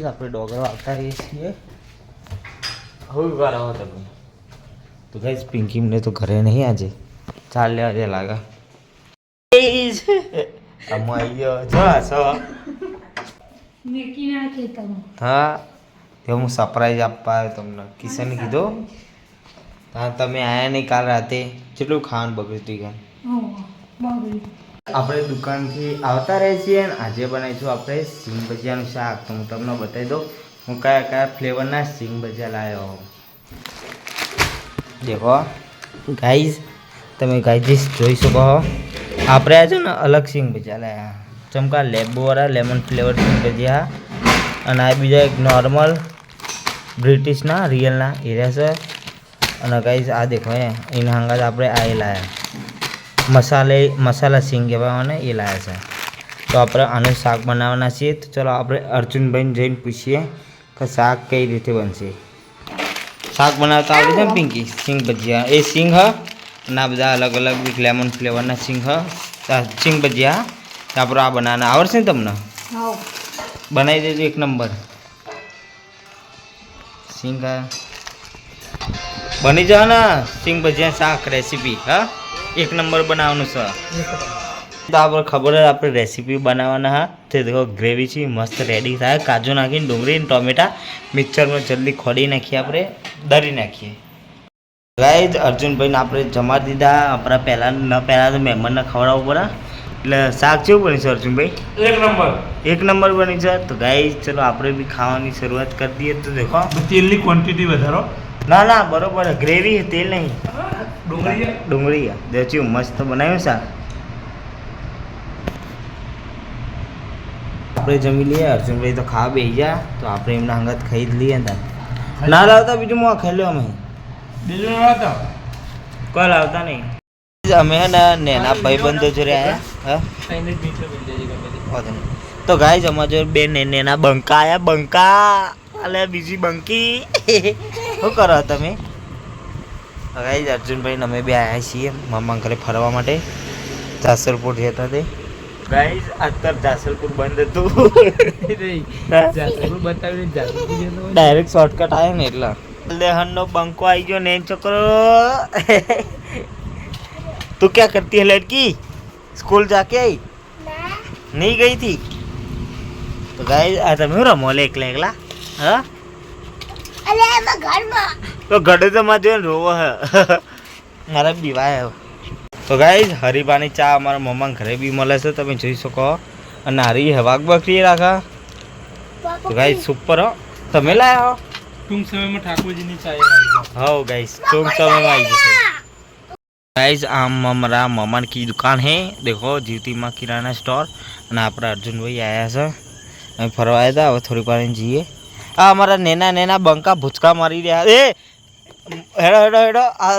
Guys આપણે ડોગરો આવતા રહીએ છીએ. હવે વાર આવો તમે. તો ગાઈઝ પિંકીમને તો ઘરે નહીં આજે. ચાલ લે આજે લાગે. આમાં આવી ગયો. જો તમે. હા તે હું સરપ્રાઈઝ આપવા આવ્યો તમને. કિશન કીધો હા તમે આયા નહીં કાલ રાતે. કેટલું ખાવાનું બગડ્યું હતું આપણે દુકાનથી આવતા રહીએ છીએ અને આજે બનાવીશું આપણે સિંગ ભજીયાનું શાક. તો હું તમને બતાવી દઉં, હું કયા કયા ફ્લેવરના સિંગ ભજીયા લાવ્યો દેખો, ગાઈઝ, તમે ગાઈઝીસ જોઈ શકો આપણે આજે ને અલગ સિંગ ભજીયા લાવ્યા ચમકા લેબુવાળા લેમન ફ્લેવર સિંગ ભજીયા. અને આ બીજા એક નોર્મલ બ્રિટિશના રિયલના એરિયા છે અને ગાઈઝ, આ દેખો એ એના હંગાત આપણે આ લાવ્યા મસાલે મસાલા સિંગ કહેવાય ને એ લાવ્યા છે. તો આપણે આનું શાક બનાવવાના છીએ. તો ચલો આપણે અર્જુનભાઈને જઈને પૂછીએ કે શાક કઈ રીતે બનશે. શાક બનાવતા આવડે છે ને પિંકી? સિંગ ભજીયા. એ સિંગ હ અને આ બધા અલગ અલગ લેમન ફ્લેવરના સિંગ હ. સિંગ ભજીયા. આપણે આ બનાવવાના આવડશે ને તમને? બનાવી દેજો એક નંબર. સિંગ હા. બની જાવ ને સિંગ ભજીયા શાક રેસીપી હા? એક નંબર બનાવવાનું છે. તો આપણે ખબર જ આપણે રેસીપી બનાવવાના હા. તે દેખો ગ્રેવી છે મસ્ત રેડી થાય. કાજુ નાખીને ડુંગળી અને ટોમેટા મિક્સરમાં જલ્દી ખોડી નાખીએ આપણે દરી નાખીએ. ગાય અર્જુનભાઈને આપણે જમાડી દીધા. આપણા પહેલાં ન પહેલાં તો મહેમાનને ખવડાવવું પડે. એટલે શાક કેવું બની છે અર્જુનભાઈ? એક નંબર. એક નંબર બની છે. તો ગાય ચલો આપણે બી ખાવાની શરૂઆત કરી દઈએ. તો દેખો. તેલની ક્વોન્ટિટી વધારો. ના ના બરોબર ગ્રેવી તેલ નહીં. ડુંગળી ડુંગળી દેચ્યું મસ્ત બનાવ્યું શાક આપણે જમી લઈએ. અર્જુનભાઈ તો ખાવા બેસી ગયા. તો આપણે એમના અંગત ખાઈ જ લઈએ ને ના લાવતા બીજું હું ખાઈ લો અમે. બીજું લાવતા? કોઈ લાવતા નહીં. અમે નેના ભાઈબંધો જો રહ્યા હા? તો. ગાય અમારા જો બે નેના બંકા આયા. બંકા અલે બીજી બંકી. શું કરો તમે? હવે અર્જુનભાઈ અમે બે આવ્યા છીએ મામા ઘરે ફરવા માટે. જાસલપુર જતા તે. ગાઈઝ અત્યારે જાસલપુર બંધ હતું. જાસલપુર બતાવીને જાસલપુર ડાયરેક્ટ શોર્ટકટ આવે ને એટલે. લેહનનો બંકો આવી ગયો ને છોકરો. તું ક્યાં કરતી હે લડકી? સ્કૂલ જાકે આઈ? નહીં ગઈ થી તો ગાઈઝ આ તમે રમો લે એકલા એકલા? હા? અલે એમાં ઘરમાં. તો ઘડે તો માં જોઈને રોવો હે. મારા બીવાય તો ગાઈઝ હરીબાની ચા અમારા મમ્મા ઘરે બી મળે છે તમે જોઈ શકો. અને હરી હવાગ બકરી રાખા. તો ગાઈઝ સુપર હો. તમે લાયા હો? ટૂંક સમયમાં ઠાકોરજીની ચા હો ગાઈઝ ટૂંક સમયમાં આવી જશે गाइस आम हमारा ममन की दुकान है देखो जीवती माँ किराना અને આપણે અર્જુનભાઈ આવ્યા છે. અમે ફરવા આવ્યા હતા હવે થોડી વાર જઈએ. આ અમારા નેના નેના બંકા ભૂચકા મારી રહ્યા. એ હેડો હેડો હેડો આ